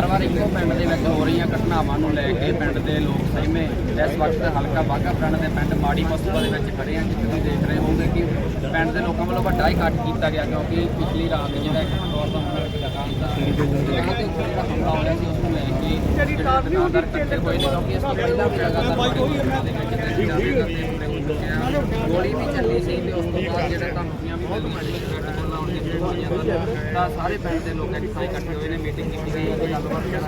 ਵਾਰ-ਵਾਰ ਇੱਕੋ ਪਿੰਡ ਦੇ ਵਿੱਚ ਹੋ ਰਹੀਆਂ ਘਟਨਾਵਾਂ ਨੂੰ ਲੈ ਕੇ ਪਿੰਡ ਦੇ ਲੋਕ ਸਹਿਮੇ। ਇਸ ਵਕਤ ਹਲਕਾ ਬਾਗਾ ਪਿੰਡ ਦੇ ਪਿੰਡ ਮਾੜੀ ਮਸੂਬਾ ਦੇ ਵਿੱਚ ਖੜੇ ਆ। ਜਿੱਥੇ ਤੁਸੀਂ ਦੇਖ ਰਹੇ ਹੋਵੋਗੇ ਕਿ ਪਿੰਡ ਦੇ ਲੋਕਾਂ ਵੱਲੋਂ ਵੱਡਾ ਇਕੱਠ ਕੀਤਾ ਗਿਆ ਕਿਉਂਕਿ ਪਿਛਲੀ ਰਾਤ ਜਿਹੜਾ ਇੱਕ ਦੌਰ ਦਾ ਦੁਕਾਨ ਦਾ ਦੁਕਾਨ ਦੇ ਉੱਪਰ ਜਿਹੜਾ ਹਮਲਾ ਹੋਇਆ ਸੀ ਉਸ ਨੂੰ ਲੈ ਕੇ ਜਿਹੜੇ ਦੁਕਾਨਦਾਰ ਇਕੱਠੇ ਹੋਏ ਨੇ ਕਿਉਂਕਿ ਇਸ ਤੋਂ ਪਹਿਲਾਂ ਵੀ ਲਗਾਤਾਰ ਹੋ ਗੋਲੀ ਵੀ ਚੱਲੀ ਸੀ ਤੇ ਉਸ ਤੋਂ ਬਾਅਦ ਜਿਹੜਾ ਧਮਕੀਆਂ ਵੀ ਬਹੁਤ ਮਾੜੀ ਘੱਟ ਬੋਲਣਾ ਹੁਣ ਤਾਂ ਸਾਰੇ ਪਿੰਡ ਦੇ ਲੋਕ ਇੱਥੇ ਇਕੱਠੇ ਹੋਏ ਨੇ ਮੀਟਿੰਗ ਕੀਤੀ ਗਈ ਤੇ ਗੱਲਬਾਤ ਕੀਤੀ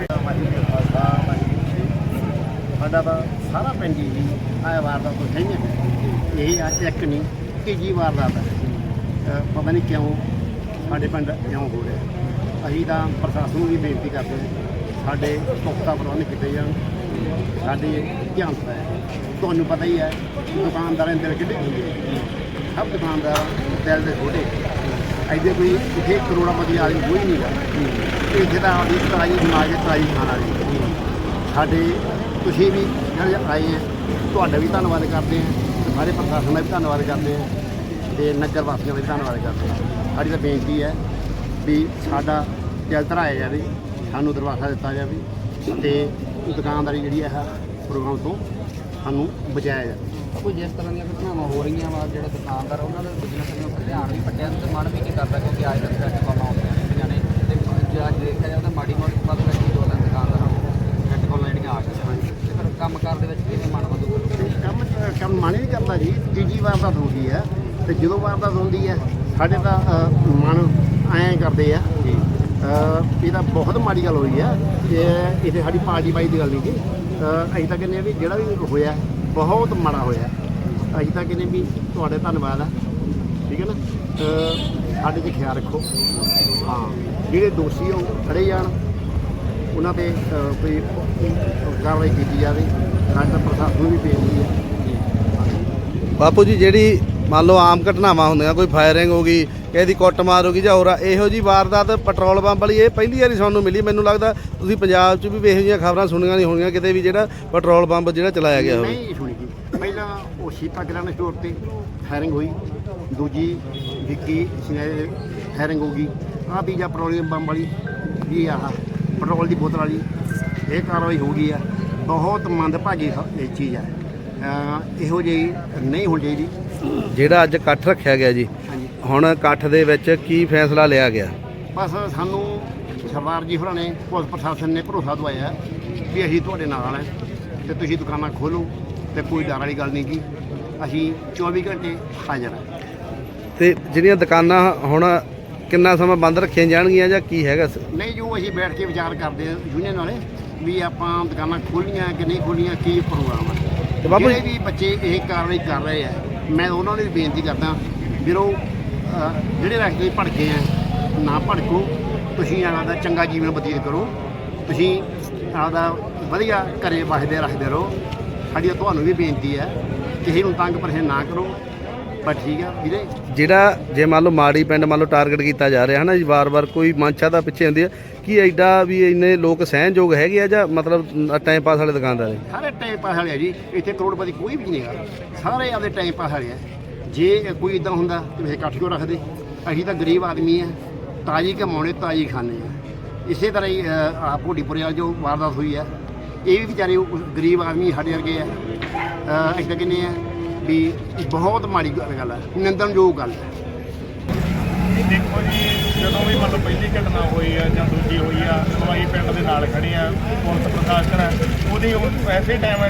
ਸਾਡਾ ਤਾਂ ਸਾਰਾ ਪਿੰਡ ਹੀ ਆਇਆ ਵਾਰਦਾਤ ਤੋਂ ਸਹੀ ਹੈ ਇਹ ਅੱਜ ਇੱਕ ਨਹੀਂ, ਤੀਜੀ ਵਾਰਦਾਤ ਹੈ। ਪਤਾ ਨਹੀਂ ਕਿਉਂ ਸਾਡੇ ਪਿੰਡ ਕਿਉਂ ਹੋ ਰਿਹਾ। ਅਸੀਂ ਤਾਂ ਪ੍ਰਸ਼ਾਸਨ ਨੂੰ ਵੀ ਬੇਨਤੀ ਕਰਦੇ ਹਾਂ, ਸਾਡੇ ਪੁਖਤਾ ਪ੍ਰਬੰਧ ਕੀਤੇ ਜਾਣ। ਸਾਡੇ ਧਿਆਨ ਹੈ ਤੁਹਾਨੂੰ ਪਤਾ ਹੀ ਹੈ, ਦੁਕਾਨਦਾਰਾਂ ਦੇ ਦਿਲ ਕਿੱਡੇ ਹੁੰਦੇ ਸਭ ਦੁਕਾਨਦਾਰ ਦਿਲ ਦੇ ਛੋਟੇ ਐਡੇ ਕੋਈ ਇੱਥੇ ਕਰੋੜਾਪਤੀ ਆਦਮੀ ਕੋਈ ਨਹੀਂ ਗਾ ਇੱਥੇ ਤਾਂ ਆਪਦੀ ਤਰਾਈ ਬਣਾ ਕੇ ਤਰਾਈ ਖਾਣ ਵਾਲੀ। ਸਾਡੇ ਤੁਸੀਂ ਵੀ ਜਿਹੜੇ ਆਏ ਹੈ ਤੁਹਾਡਾ ਵੀ ਧੰਨਵਾਦ ਕਰਦੇ ਹਾਂ ਤੇ ਸਾਰੇ ਪ੍ਰਸ਼ਾਸਨ ਦਾ ਵੀ ਧੰਨਵਾਦ ਕਰਦੇ ਹਾਂ ਤੇ ਨਗਰ ਵਾਸੀਆਂ ਦਾ ਵੀ ਧੰਨਵਾਦ ਕਰਦੇ ਹਾਂ ਸਾਡੀ ਤਾਂ ਬੇਨਤੀ ਹੈ ਵੀ ਸਾਡਾ ਦਿਲ ਧਰਾਇਆ ਜਾਵੇ, ਸਾਨੂੰ ਦਰਵਾਜ਼ਾ ਦਿੱਤਾ ਜਾਵੇ ਤੇ ਦੁਕਾਨਦਾਰੀ ਜਿਹੜੀ ਹੈ ਪ੍ਰੋਗਰਾਮ ਤੋਂ ਸਾਨੂੰ ਬਚਾਇਆ ਜਾਵੇ। ਕੋਈ ਜਿਸ ਤਰ੍ਹਾਂ ਦੀਆਂ ਘਟਨਾਵਾਂ ਹੋ ਰਹੀਆਂ ਵਾ ਜਿਹੜਾ ਦੁਕਾਨਦਾਰ ਉਹਨਾਂ ਦੇ ਬਿਜ਼ਨਸ ਨੂੰ ਧਿਆਨ ਵੀ ਪੱਟਿਆ ਤੇ ਮਨ ਵੀ ਨਹੀਂ ਕਰਦਾ ਕਿਉਂਕਿ ਅੱਜ ਤੱਕ ਫੈਸਟੀਵਲ ਆਉਂਦੀਆਂ ਰਹਿੰਦੀਆਂ ਨੇ ਤੇ ਜੇ ਅੱਜ ਦੇਖਿਆ ਤਾਂ ਮਾੜੀ ਮੋਟੀ ਪਤਾ ਲੱਗੀ ਦੋ ਤਿੰਨ ਦੁਕਾਨਦਾਰਾਂ ਨੂੰ ਫੈਸਟੀਵਲ ਜਿਹੜੀਆਂ ਆ ਗਈਆਂ ਤੇ ਫਿਰ ਕੰਮਕਾਰ ਦੇ ਵਿੱਚ ਕਿਵੇਂ ਮਨ ਵਧੂ ਤੇ ਕੰਮ ਕੰਮ ਮਨ ਨਹੀਂ ਕਰਦਾ ਜੀ। ਤੀਜੀ ਵਾਰ ਤਾਂ ਹੁੰਦੀ ਹੈ ਤੇ ਜਦੋਂ ਵਾਰ ਤਾਂ ਹੁੰਦੀ ਹੈ ਸਾਡੇ ਤਾਂ ਮਨ ਐਂ ਕਰਦੇ ਆ। ਅਹ, ਇਹ ਤਾਂ ਬਹੁਤ ਮਾੜੀ ਗੱਲ ਹੋਈ ਆ ਇਹ ਇਹ ਸਾਡੀ ਪਾਰਟੀ ਬਾਈ ਦੀ ਗੱਲ ਨਹੀਂ ਜੀ। ਅਸੀਂ ਤਾਂ ਕਹਿੰਦੇ ਆ ਵੀ ਜਿਹੜਾ ਵੀ ਹੋਇਆ ਬਹੁਤ ਮਾੜਾ ਹੋਇਆ। ਅਸੀਂ ਤਾਂ ਕਹਿੰਦੇ ਵੀ ਤੁਹਾਡੇ ਧੰਨਵਾਦ ਆ। ਠੀਕ ਹੈ ਨਾ? ਸਾਡੇ 'ਚ ਖਿਆਲ ਰੱਖੋ। ਹਾਂ, ਜਿਹੜੇ ਦੋਸ਼ੀ ਉਹ ਫੜੇ ਜਾਣ। ਉਹਨਾਂ ਤੇ ਕੋਈ ਕਾਰਵਾਈ ਕੀਤੀ ਜਾਵੇ। ਸਾਡਾ ਪ੍ਰਸ਼ਾਸਨ ਨੂੰ ਵੀ ਬੇਨਤੀ ਹੈ। ਬਾਪੂ ਜੀ, ਜਿਹੜੀ ਮੰਨ ਲਓ ਆਮ ਘਟਨਾਵਾਂ ਹੁੰਦੀਆਂ, ਕੋਈ ਫਾਇਰਿੰਗ ਹੋ ਗਈ ਕਿਸੇ ਦੀ ਕੁੱਟਮਾਰ ਹੋ ਗਈ ਜਾਂ ਹੋਰ ਆ, ਇਹੋ ਜੀ ਵਾਰਦਾਤ ਪੈਟਰੋਲ ਪੰਪ ਵਾਲੀ ਇਹ ਪਹਿਲੀ ਵਾਰੀ ਸਾਨੂੰ ਮਿਲੀ। ਮੈਨੂੰ ਲੱਗਦਾ ਤੁਸੀਂ ਪੰਜਾਬ 'ਚ ਵੀ ਇਹੋ ਜਿਹੀਆਂ ਖਬਰਾਂ ਸੁਣੀਆਂ ਨਹੀਂ ਹੋਣੀਆਂ ਕਿਤੇ ਵੀ ਜਿਹੜਾ ਪੈਟਰੋਲ ਪੰਪ ਜਿਹੜਾ ਚਲਾਇਆ ਗਿਆ ਹੋਵੇ। ਨਹੀਂ ਸੁਣੀ ਜੀ। ਪਹਿਲਾਂ ਉਹ ਸ਼ੀਪਾ ਕਿਰਾਣਾ ਸਟੋਰ ਤੇ ਫਾਇਰਿੰਗ ਹੋਈ। ਦੂਜੀ ਵਿੱਕੀ ਸਿੰਘ ਫਾਇਰਿੰਗ ਹੋ ਗਈ। ਆਹ ਤੀਜਾ ਪੈਟਰੋਲੀਅਮ ਬੰਬ ਵਾਲੀ ਵੀ ਆਹ ਪੈਟਰੋਲ ਦੀ ਬੋਤਲ ਵਾਲੀ ਇਹ ਕਾਰਵਾਈ ਹੋ ਗਈ ਆ। ਬਹੁਤ ਮੰਦਭਾਗੀ ਹ- ਇਹ ਚੀਜ਼ ਅਹ ਇਹੋ ਜਿਹੀ ਨਹੀਂ ਹੋਣੀ ਚਾਹੀਦੀ। ਜਿਹੜਾ ਅੱਜ ਇਕੱਠ ਰੱਖਿਆ ਗਿਆ ਜੀ ਹੁਣ ਇਕੱਠ ਦੇ ਵਿੱਚ ਕੀ ਫੈਸਲਾ ਲਿਆ ਗਿਆ? ਬਸ ਸਾਨੂੰ ਸਰਦਾਰ ਜੀ ਹੋਰਾਂ ਨੇ ਪੁਲਿਸ ਪ੍ਰਸ਼ਾਸਨ ਨੇ ਭਰੋਸਾ ਦਵਾਇਆ ਵੀ ਅਸੀਂ ਤੁਹਾਡੇ ਨਾਲ ਹੈ ਤੇ ਤੁਸੀਂ ਦੁਕਾਨਾਂ ਖੋਲੋ ਤੇ ਕੋਈ ਡਰ ਵਾਲੀ ਗੱਲ ਨਹੀਂ ਕੀ ਅਸੀਂ 24 ਘੰਟੇ ਹਾਜ਼ਰ ਹਾਂ ਤੇ ਜਿਹੜੀਆਂ ਦੁਕਾਨਾਂ ਹੁਣ ਕਿੰਨਾ ਸਮਾਂ ਬੰਦ ਰੱਖੀਆਂ ਜਾਣਗੀਆਂ ਜਾਂ ਕੀ ਹੈਗਾ ਨਹੀਂ ਜੋ ਅਸੀਂ ਬੈਠ ਕੇ ਵਿਚਾਰ ਕਰਦੇ ਹਾਂ ਯੂਨੀਅਨ ਵਾਲੇ ਵੀ ਆਪਾਂ ਦੁਕਾਨਾਂ ਖੋਲੀਆਂ ਕਿ ਨਹੀਂ ਖੋਲੀਆਂ ਕੀ ਪ੍ਰੋਗਰਾਮ ਹੈ ਤੇ ਬਾਬੂ ਜਿਹੜੇ ਵੀ ਬੱਚੇ ਇਹ ਕਾਰਵਾਈ ਕਰ ਰਹੇ ਆ ਮੈਂ ਉਹਨਾਂ ਨੂੰ ਵੀ ਬੇਨਤੀ ਕਰਦਾ ਵੀਰੋ ਜਿਹੜੇ ਰਸਤੇ ਭੜਕੇ ਆ ਨਾ ਭੜਕੋ। ਤੁਸੀਂ ਆਪਦਾ ਚੰਗਾ ਜੀਵਨ ਬਤੀਤ ਕਰੋ। ਤੁਸੀਂ ਆਪਦਾ ਵਧੀਆ ਘਰੇ ਵਸਦੇ ਰੱਖਦੇ ਰਹੋ। ਸਾਡੀ ਤੁਹਾਨੂੰ ਵੀ ਬੇਨਤੀ ਹੈ ਕਿਸੇ ਨੂੰ ਤੰਗ ਪਰੇਸ਼ਾਨ ਨਾ ਕਰੋ। ਪਰ ਠੀਕ ਆ ਵੀਰੇ। ਜਿਹੜਾ ਜੇ ਮੰਨ ਲਓ ਮਾੜੀ ਪਿੰਡ ਮੰਨ ਲਓ ਟਾਰਗੇਟ ਕੀਤਾ ਜਾ ਰਿਹਾ ਹੈ ਨਾ ਜੀ ਵਾਰ-ਵਾਰ ਕੋਈ ਮਨਸ਼ਾ ਦਾ ਪਿੱਛੇ ਹੁੰਦੀ ਹੈ ਕੀ ਐਡਾ ਵੀ ਇੰਨੇ ਲੋਕ ਸਹਿਣਯੋਗ ਹੈਗੇ ਆ ਜਾਂ ਮਤਲਬ ਟਾਈਮ ਪਾਸ ਵਾਲੇ ਦੁਕਾਨਦਾਰ ਹੈ ਸਾਰੇ ਟਾਈਮ ਪਾਸ ਵਾਲੇ ਆ ਜੀ। ਇੱਥੇ ਕਰੋੜਪਤੀ ਕੋਈ ਵੀ ਨਹੀਂ ਹੈਗਾ। ਸਾਰੇ ਆਪਦੇ ਟਾਈਮ ਪਾਸ ਵਾਲੇ ਆ। ਜੇ ਕੋਈ ਇਦਾਂ ਹੁੰਦਾ ਤੇ ਫਿਰ ਇਕੱਠ ਕਿਉਂ ਰੱਖਦੇ? ਅਸੀਂ ਤਾਂ ਗਰੀਬ ਆਦਮੀ ਆ ਤਾਜੀ ਕਮਾਉਣੇ ਤਾਜੀ ਖਾਣੇ ਆ। ਇਸੇ ਤਰ੍ਹਾਂ ਹੀ ਅਹ, ਭੋਡੀਪੁਰੇ ਵਾਲ ਜੋ ਵਾਰਦਾਤ ਹੋਈ ਹੈ ਇਹ ਵੀ ਵਿਚਾਰੇ ਗਰੀਬ ਆਦਮੀ ਸਾਡੇ ਵਰਗੇ ਆ। ਅਹ, ਅਸੀਂ ਤਾਂ ਕਹਿੰਦੇ ਆ ਵੀ ਬਹੁਤ ਮਾੜੀ ਗੱਲ ਹੈ ਨਿੰਦਣਯੋਗ ਗੱਲ ਹੈ ਦੇਖੋ ਜੀ ਜਦੋਂ ਵੀ ਮਤਲਬ ਪਹਿਲੀ ਘਟਨਾ ਹੋਈ ਆ ਜਾਂ ਦੂਜੀ ਹੋਈ ਆ ਦਵਾਈ ਪਿੰਡ ਦੇ ਨਾਲ ਖੜੇ ਆ ਪੁਲਿਸ ਪ੍ਰਸ਼ਾਸਨ ਆ, ਉਹਦੀ ਉਹ ਐਸੇ ਟਾਈਮ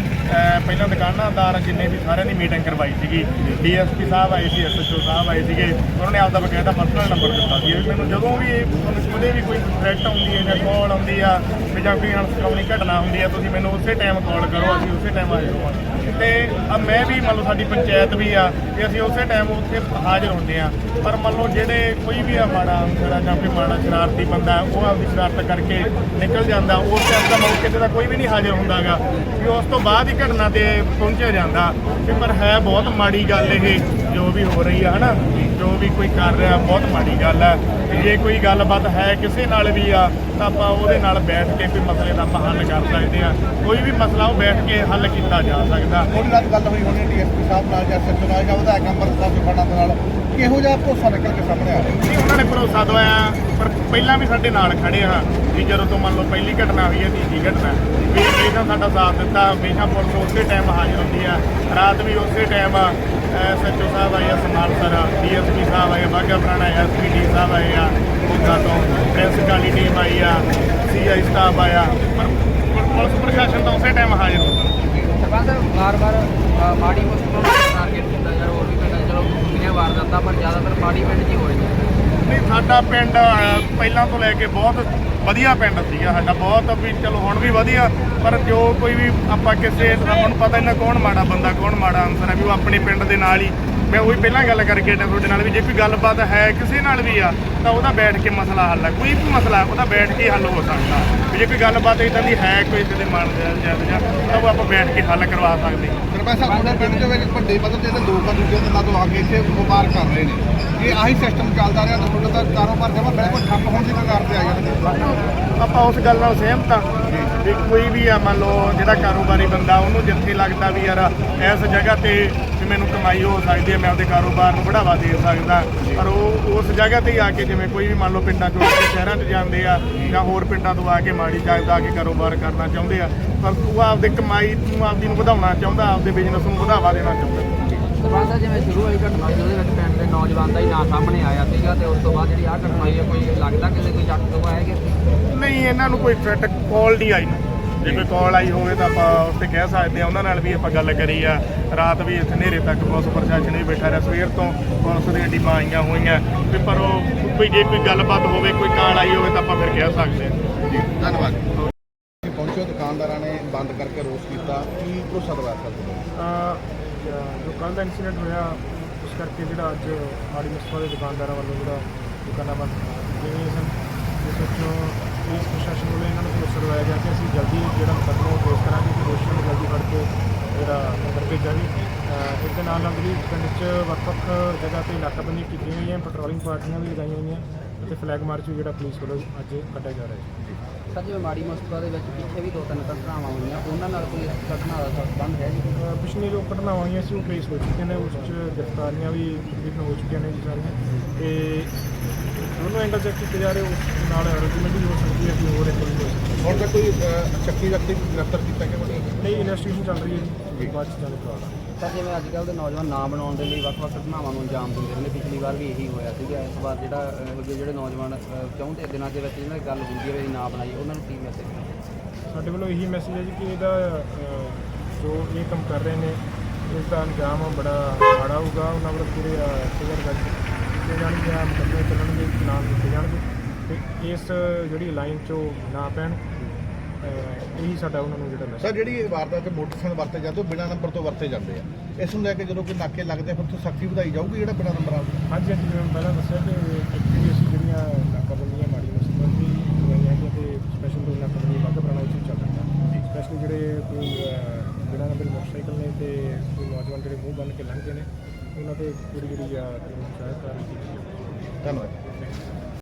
ਪਹਿਲਾਂ ਦੁਕਾਨਾਦਾਰ ਜਿੰਨੇ ਵੀ ਸਾਰਿਆਂ ਦੀ ਮੀਟਿੰਗ ਕਰਵਾਈ ਸੀਗੀ। ਡੀਐਸਪੀ ਸਾਹਿਬ ਆਏ ਸੀ ਐਸਐਚਓ ਸਾਹਿਬ ਆਏ ਸੀਗੇ ਉਹਨਾਂ ਨੇ ਆਪਦਾ ਬਕਾਇਦਾ ਪਰਸਨਲ ਨੰਬਰ ਦਿੱਤਾ ਸੀ। ਵੀ ਮੈਨੂੰ ਜਦੋਂ ਵੀ ਤੁਹਾਨੂੰ ਕਦੇ ਵੀ ਕੋਈ ਥ੍ਰੈਟ ਆਉਂਦੀ ਹੈ ਜਾਂ ਕਾਲ ਆਉਂਦੀ ਆ ਜਾਂ ਕੋਈ ਅਣਸਕਾਮਣੀ ਘਟਨਾ ਹੁੰਦੀ ਆ ਤੁਸੀਂ ਮੈਨੂੰ ਉਸੇ ਟਾਈਮ ਕਾਲ ਕਰੋ ਅਸੀਂ ਉਸੇ ਟਾਈਮ ਹਾਜ਼ਰ ਹੋਵਾਂਗੇ। ਤੇ ਮੈਂ ਵੀ ਮੰਨ ਲਓ ਸਾਡੀ ਪੰਚਾਇਤ ਵੀ ਆ ਕਿ ਅਸੀਂ ਉਸੇ ਟਾਈਮ ਉੱਥੇ ਹਾਜ਼ਰ ਹੁੰਦੇ ਆ। ਪਰ ਮੰਨ ਲਓ ਜਿਹੜੇ ਕੋਈ ਵੀ ਆ ਮਾੜਾ ਜਿਹੜਾ ਜਾਂ ਕੋਈ ਮਾੜਾ ਸ਼ਰਾਰਤੀ ਬੰਦਾ, ਉਹ ਆਪਦੀ ਸ਼ਰਾਰਤ ਕਰਕੇ ਨਿਕਲ ਜਾਂਦਾ, ਉਸ ਟਾਈਮ ਦਾ ਮੌਕੇ ਤੇ ਤਾਂ ਕੋਈ ਵੀ ਨਹੀਂ ਹਾਜ਼ਰ ਹੁੰਦਾਗਾ। ਵੀ ਉਸ ਤੋਂ ਬਾਅਦ ਹੀ ਘਟਨਾ ਤੇ ਪਹੁੰਚਿਆ ਜਾਂਦਾ। ਤੇ ਪਰ ਹੈ ਬਹੁਤ ਮਾੜੀ ਗੱਲ ਇਹ, ਜੋ ਵੀ ਹੋ ਰਹੀ ਆ, ਹਨਾ? ਜੋ ਵੀ ਕੋਈ ਕਰ ਰਿਹਾ, ਬਹੁਤ ਮਾੜੀ ਗੱਲ ਹੈ। ਜੇ ਕੋਈ ਗੱਲਬਾਤ ਹੈ ਕਿਸੇ ਨਾਲ ਵੀ ਆ, ਤਾਂ ਆਪਾਂ ਉਹਦੇ ਨਾਲ ਬੈਠ ਕੇ ਕੋਈ ਮਸਲੇ ਦਾ ਆਪਾਂ ਹੱਲ ਕਰ ਸਕਦੇ ਆ ਕੋਈ ਵੀ ਮਸਲਾ ਉਹ ਬੈਠ ਕੇ ਹੱਲ ਕੀਤਾ ਜਾ ਸਕਦਾ। ਉਹਦੇ ਨਾਲ ਗੱਲ ਹੋਈ ਹੋਣੀ ਡੀਐਸਪੀ ਸਾਹਿਬ ਨਾਲ ਜਾਂ ਸੈਕਟਰ ਨਾਲ ਜਾਂ ਵਿਧਾਇਕ ਅੰਮ੍ਰਿਤ ਸਾਹਿਬ ਦੇ ਨਾਲ। ਕਿਹੋ ਜਿਹਾ ਭਰੋਸਾ ਨਿਕਲ ਕੇ ਸਾਹਮਣੇ ਆ ਰਿਹਾ? ਨਹੀਂ ਉਹਨਾਂ ਨੇ ਭਰੋਸਾ ਦਵਾਇਆ ਪਰ ਪਹਿਲਾਂ ਵੀ ਸਾਡੇ ਨਾਲ ਖੜੇ ਆ। ਵੀ ਜਦੋਂ ਤੋਂ ਮੰਨ ਲਓ ਪਹਿਲੀ ਘਟਨਾ ਹੋਈ ਹੈ ਤੀਜੀ ਘਟਨਾ ਵੀ ਹਮੇਸ਼ਾ ਸਾਡਾ ਸਾਥ ਦਿੱਤਾ ਹਮੇਸ਼ਾ ਪੁਲਿਸ ਉਸੇ ਟਾਈਮ ਹਾਜ਼ਰ ਹੁੰਦੀ ਆ। ਰਾਤ ਵੀ ਉਸੇ ਟਾਈਮ ਐਸਐਚਓ ਸਾਹਿਬ ਆਏ ਆ ਸਮਾਲ ਸਰ ਡੀਐਸਪੀ ਸਾਹਿਬ ਆਏ ਆ ਬਾਗਾ ਪੁਰਾਣਾ ਐਸਪੀਡੀ ਸਾਹਿਬ ਆਏ ਆ ਮੋਗਾ ਤੋਂ ਪ੍ਰੈਸ ਕਾਲੀ ਟੀਮ ਆਈ ਆ ਸੀਆਈ ਸਟਾਫ ਆਇਆ ਪਰ ਪੁਲਿਸ ਪ੍ਰਸ਼ਾਸਨ ਤਾਂ ਉਸੇ ਟਾਈਮ ਹਾਜ਼ਰ ਹੁੰਦਾ। ਸਰਪੰਚ ਸਾਹਿਬ ਅ, ਮਾੜੀ ਮੁਸਕਲ ਨੂੰ ਟਾਰਗੇਟ ਕੀਤਾ ਜਾ ਰਿਹਾ ਹੋਰ ਵੀ ਪਿੰਡਾਂ 'ਚ ਚਲੋ ਦੁਨੀਆਂ ਵਾਰਦਾਤਾਂ ਪਰ ਜ਼ਿਆਦਾਤਰ ਮਾੜੀ ਪਿੰਡ 'ਚ ਹੀ ਹੋ ਰਹੀਆਂ ਨਹੀਂ, ਸਾਡਾ ਪਿੰਡ ਪਹਿਲਾਂ ਤੋਂ ਲੈ ਕੇ ਬਹੁਤ ਵਧੀਆ ਪਿੰਡ ਸੀਗਾ ਸਾਡਾ, ਬਹੁਤ ਵੀ ਚਲੋ ਹੁਣ ਵੀ ਵਧੀਆ, ਪਰ ਜੋ ਕੋਈ ਵੀ ਆਪਾਂ ਕਿਸੇ, ਆਪਾਂ ਨੂੰ ਪਤਾ ਇਹਨਾਂ ਕੌਣ ਮਾੜਾ ਬੰਦਾ, ਕੌਣ ਮਾੜਾ ਅਨਸਰ ਹੈ, ਵੀ ਉਹ ਆਪਣੇ ਪਿੰਡ ਦੇ ਨਾਲ ਹੀ ਮੈਂ ਉਹੀ ਪਹਿਲਾਂ ਗੱਲ ਕਰਕੇ ਹਟਿਆ ਤੁਹਾਡੇ ਨਾਲ ਵੀ ਜੇ ਕੋਈ ਗੱਲਬਾਤ ਹੈ ਕਿਸੇ ਨਾਲ ਵੀ ਆ ਤਾਂ ਉਹਦਾ ਬੈਠ ਕੇ ਮਸਲਾ ਹੱਲ ਹੈ ਕੋਈ ਵੀ ਮਸਲਾ ਉਹਦਾ ਬੈਠ ਕੇ ਹੱਲ ਹੋ ਸਕਦਾ। ਵੀ ਜੇ ਕੋਈ ਗੱਲਬਾਤ ਇਦਾਂ ਦੀ ਹੈ ਕੋਈ ਕਿਸੇ ਦੇ ਮਨ ਦੇ ਜਾਂ ਜਾਂ ਤਾਂ ਉਹ ਆਪਾਂ ਬੈਠ ਕੇ ਹੱਲ ਕਰਵਾ ਸਕਦੇ। ਸਰਪੰਚ ਸਾਹਿਬ ਤੁਹਾਡੇ ਪਿੰਡ ਦੇ ਵਿੱਚ ਵੱਡੇ ਪੱਧਰ ਤੇ ਇਹਦੇ ਲੋਕ ਆ ਦੂਜੇ ਦਿਨਾਂ ਤੋਂ ਆ ਕੇ ਇੱਥੇ ਵਪਾਰ ਕਰ ਰਹੇ ਨੇ। ਇਹ ਆਹੀ ਸਿਸਟਮ ਚੱਲਦਾ ਰਿਹਾ ਤਾਂ ਤੁਹਾਡਾ ਤਾਂ ਕਾਰੋਬਾਰ ਜਮਾ ਬਿਲਕੁਲ ਠੱਪ ਹੋਣ ਦੀ ਕਗਾਰ ਤੇ ਆ ਗਿਆ ਆਪਾਂ ਉਸ ਗੱਲ ਨਾਲ ਸਹਿਮਤ ਹਾਂ ਵੀ ਕੋਈ ਵੀ ਆ ਮੰਨ ਲਓ ਜਿਹੜਾ ਕਾਰੋਬਾਰੀ ਬੰਦਾ ਉਹਨੂੰ ਜਿੱਥੇ ਲੱਗਦਾ ਵੀ ਯਾਰ ਇਸ ਜਗ੍ਹਾ ਤੇ ਮੈਨੂੰ ਕਮਾਈ ਹੋ ਸਕਦੀ ਹੈ ਮੈਂ ਆਪਦੇ ਕਾਰੋਬਾਰ ਨੂੰ ਬੜਾਵਾ ਦੇ ਸਕਦਾ। ਪਰ ਉਹ ਉਸ ਜਗ੍ਹਾ ਤੇ ਹੀ ਆ ਕੇ ਜਿਵੇਂ ਕੋਈ ਵੀ ਮੰਨ ਲਓ ਪਿੰਡਾਂ ਚੋਂ ਆ ਸ਼ਹਿਰਾਂ 'ਚ ਜਾਂਦੇ ਆ ਜਾਂ ਹੋਰ ਪਿੰਡਾਂ ਤੋਂ ਆ ਕੇ ਮਾੜੀ ਜਗ੍ਹਾ ਆ ਕੇ ਕਾਰੋਬਾਰ ਕਰਨਾ ਚਾਹੁੰਦੇ ਆ ਪਰ ਤੂੰ ਆਪਦੇ ਕਮਾਈ ਨੂੰ ਆਪਦੀ ਨੂੰ ਵਧਾਉਣਾ ਚਾਹੁੰਦਾ ਆਪਦੇ ਬਿਜ਼ਨਸ ਨੂੰ ਵਧਾਵਾ ਦੇਣਾ ਚਾਹੁੰਦਾ। ਸਾਹਿਬ ਜਿਵੇਂ ਸ਼ੁਰੂ ਹੋਈ ਘਟਨਾ ਸੀ ਉਹਦੇ ਵਿੱਚ ਪਿੰਡ ਦੇ ਨੌਜਵਾਨ ਦਾ ਹੀ ਨਾਂ ਸਾਹਮਣੇ ਆਇਆ ਸੀਗਾ ਤੇ ਉਸ ਤੋਂ ਬਾਅਦ ਜਿਹੜੀ ਆਹ ਘਟਨਾ ਹੋਈ ਹੈ ਕੋਈ ਲੱਗਦਾ ਕਿਸੇ ਕੋਈ ਜੱਟ ਤੋਂ ਆਇਆ ਕਿ? ਨਹੀਂ ਇਹਨਾਂ ਨੂੰ ਕੋਈ ਥ੍ਰੈਟ ਕਾਲ ਨਹੀਂ ਆਈ। ਜੇ ਕੋਈ ਕਾਲ ਆਈ ਹੋਵੇ ਤਾਂ ਆਪਾਂ ਉੱਥੇ ਕਹਿ ਸਕਦੇ ਆ ਉਹਨਾਂ ਨਾਲ ਵੀ ਆਪਾਂ ਗੱਲ ਕਰੀ ਆ। ਰਾਤ ਵੀ ਇੱਥੇ ਹਨੇਰੇ ਤੱਕ ਪੁਲਿਸ ਪ੍ਰਸ਼ਾਸਨ ਵੀ ਬੈਠਾ ਰਿਹਾ ਸਵੇਰ ਤੋਂ ਪੁਲਿਸ ਦੀਆਂ ਟੀਮਾਂ ਆਈਆਂ ਹੋਈਆਂ। ਵੀ ਪਰ ਉਹ ਕੋਈ ਜੇ ਕੋਈ ਗੱਲਬਾਤ ਹੋਵੇ ਕੋਈ ਕਾਲ ਆਈ ਹੋਵੇ ਤਾਂ ਆਪਾਂ ਫਿਰ ਕਹਿ ਸਕਦੇ ਹਾਂ। ਜੀ ਧੰਨਵਾਦ। ਪਹੁੰਚੋ ਦੁਕਾਨਦਾਰਾਂ ਨੇ ਬੰਦ ਕਰਕੇ ਰੋਸ ਕੀਤਾ। ਕੀ ਭਰੋਸਾ ਦਵਾਇਆ ਸਰ? ਜੋ ਕੱਲ੍ਹ ਦਾ ਇਨਸੀਡੈਂਟ ਹੋਇਆ ਉਸ ਕਰਕੇ ਜਿਹੜਾ ਅੱਜ ਮਾੜੀ ਮੁਸਤਫਾ ਦੇ ਦੁਕਾਨਦਾਰਾਂ ਵੱਲੋਂ ਜਿਹੜਾ ਦੁਕਾਨਾਂ ਬੰਦ ਜਿਵੇਂ ਸਨ। ਜਿਸ ਵਿੱਚੋਂ ਪੁਲਿਸ ਪ੍ਰਸ਼ਾਸਨ ਵੱਲੋਂ ਇਹਨਾਂ ਨੂੰ ਭਰੋਸਾ ਦਿਵਾਇਆ ਗਿਆ ਕਿ ਅਸੀਂ ਜਲਦੀ ਜਿਹੜਾ ਮੁਕੱਦਮਾ ਉਹ ਟ੍ਰੇਸ ਕਰਾਂਗੇ ਤੇ ਦੋਸ਼ੀਆਂ ਨੂੰ ਜਲਦੀ ਫੜ ਕੇ ਜਿਹੜਾ ਅੰਦਰ ਭੇਜਾਂਗੇ ਇਸ ਦੇ ਨਾਲ ਨਾਲ ਜਿਹੜੀ ਪਿੰਡ 'ਚ ਵੱਖ-ਵੱਖ ਜਗ੍ਹਾ ਤੇ ਨਾਕਾਬੰਦੀ ਕੀਤੀ ਹੋਈ ਹੈ ਪੈਟਰੋਲਿੰਗ ਪਾਰਟੀਆਂ ਵੀ ਲਗਾਈਆਂ ਹੋਈਆਂ ਅਤੇ ਫਲੈਗ ਮਾਰਚ ਵੀ ਜਿਹੜਾ ਪੁਲਿਸ ਵੱਲੋਂ ਅੱਜ ਕੱਢਿਆ ਜਾ ਰਿਹਾ ਹੈ। ਸਰ ਜਿਵੇਂ ਮਾੜੀ ਮੁਸਕਲ ਦੇ ਵਿੱਚ ਪਿੱਛੇ ਵੀ ਦੋ ਤਿੰਨ ਘਟਨਾਵਾਂ ਹੋਈਆਂ ਉਹਨਾਂ ਨਾਲ ਕੋਈ ਇਸ ਘਟਨਾ ਦਾ ਸੰਬੰਧ ਹੈ ਜੀ? ਪਿਛਲੀ ਜੋ ਘਟਨਾਵਾਂ ਹੋਈਆਂ ਸੀ ਉਹ ਟ੍ਰੇਸ ਹੋ ਚੁੱਕੀਆਂ ਨੇ ਉਸ 'ਚ ਗ੍ਰਿਫਤਾਰੀਆਂ ਵੀ ਤਕਰੀਬਨ ਹੋ ਚੁੱਕੀਆਂ ਨੇ ਜੀ ਸਾਰੀਆਂ। ਤੇ ਦੋਨੋਂ ਐਂਗਲ ਚੈੱਕ ਕੀਤੇ ਜਾ ਰਹੇ ਉਸ ਨਾਲ ਅਰਗੂਮੈਂਟ ਵੀ ਹੋ ਸਕਦੀ ਹੈ ਕਿ ਹੋਰ ਇੱਕ ਵੀ ਹੋ ਸਕਦੀ ਹੈ। ਹੁਣ ਤੱਕ ਕੋਈ ਸ਼ੱਕੀ ਵਿਅਕਤੀ ਗ੍ਰਿਫਤਾਰ ਕੀਤਾ ਗਿਆ ਕੋਈ? ਨਹੀਂ ਇਨਵੈਸਟੀਗੇਸ਼ਨ ਚੱਲ ਰਹੀ ਹੈ ਜੀ। ਬਾਅਦ ਚ ਜਾਣੇ ਕਰਾਉਣਾ ਸਰ ਜਿਵੇਂ ਅੱਜ ਕੱਲ੍ਹ ਦੇ ਨੌਜਵਾਨ ਨਾ ਬਣਾਉਣ ਦੇ ਲਈ ਵੱਖ-ਵੱਖ ਘਟਨਾਵਾਂ ਨੂੰ ਅੰਜਾਮ ਦਿੰਦੇ ਨੇ। ਪਿਛਲੀ ਵਾਰ ਵੀ ਇਹੀ ਹੋਇਆ ਸੀਗਾ। ਇਸ ਵਾਰ ਜਿਹੜਾ ਇਹੋ ਜਿਹੇ ਜਿਹੜੇ ਨੌਜਵਾਨ ਅਹ, ਚਾਹੁੰਦੇ ਦਿਨਾਂ ਦੇ ਵਿੱਚ ਇਹਨਾਂ ਦੀ ਗੱਲ ਹੁੰਦੀ ਹੈ ਵੀ ਨਾ ਬਣਾਈ ਉਹਨਾਂ ਨੂੰ ਕੀ ਮੈਸੇਜ ਸਾਡੇ ਵੱਲੋਂ ਇਹੀ ਮੈਸੇਜ ਹੈ ਜੀ ਕਿ ਇਹਦਾ ਅਹ, ਜੋ ਇਹ ਕੰਮ ਕਰ ਰਹੇ ਨੇ ਇਸ ਦਾ ਅੰਜਾਮ ਬੜਾ ਮਾੜਾ ਹੋਊਗਾ। ਉਹਨਾਂ ਵੱਲੋਂ ਪੂਰੇ ਫਿਗਰ ਕਰ ਦਿੱਤੇ ਜਾਣਗੇ ਆ ਮੁਕੱਦਮੇ ਚੱਲਣਗੇ ਨਾਮ ਦਿੱਤੇ ਜਾਣਗੇ ਤੇ ਇਸ ਜਿਹੜੀ ਲਾਈਨ 'ਚੋਂ ਨਾ ਪੈਣ। ਇਹੀ ਸਾਡਾ ਉਹਨਾਂ ਨੂੰ ਜਿਹੜਾ ਸਰ ਮੈਸੇਜ ਜਿਹੜੀ ਇਹ ਵਾਰਦਾਤ ਤੇ ਮੋਟਰਸਾਈਕਲ ਵਰਤੇ ਜਾਂਦੇ ਉਹ ਬਿਨਾਂ ਨੰਬਰ ਤੋਂ ਵਰਤੇ ਜਾਂਦੇ ਆ। ਇਸ ਨੂੰ ਲੈ ਕੇ ਜਦੋਂ ਕੋਈ ਨਾਕੇ ਲੱਗਦੇ ਆ, ਫਿਰ ਤੋਂ ਸਖਤੀ ਵਧਾਈ ਜਾਊਗੀ ਜਿਹੜਾ ਬਿਨਾਂ ਨੰਬਰ ਆ ਹਾਂਜੀ ਹਾਂਜੀ ਜਿਵੇਂ ਮੈਂ ਪਹਿਲਾਂ ਦੱਸਿਆ ਕਿ ਐਕਚੁਅਲੀ ਅਸੀਂ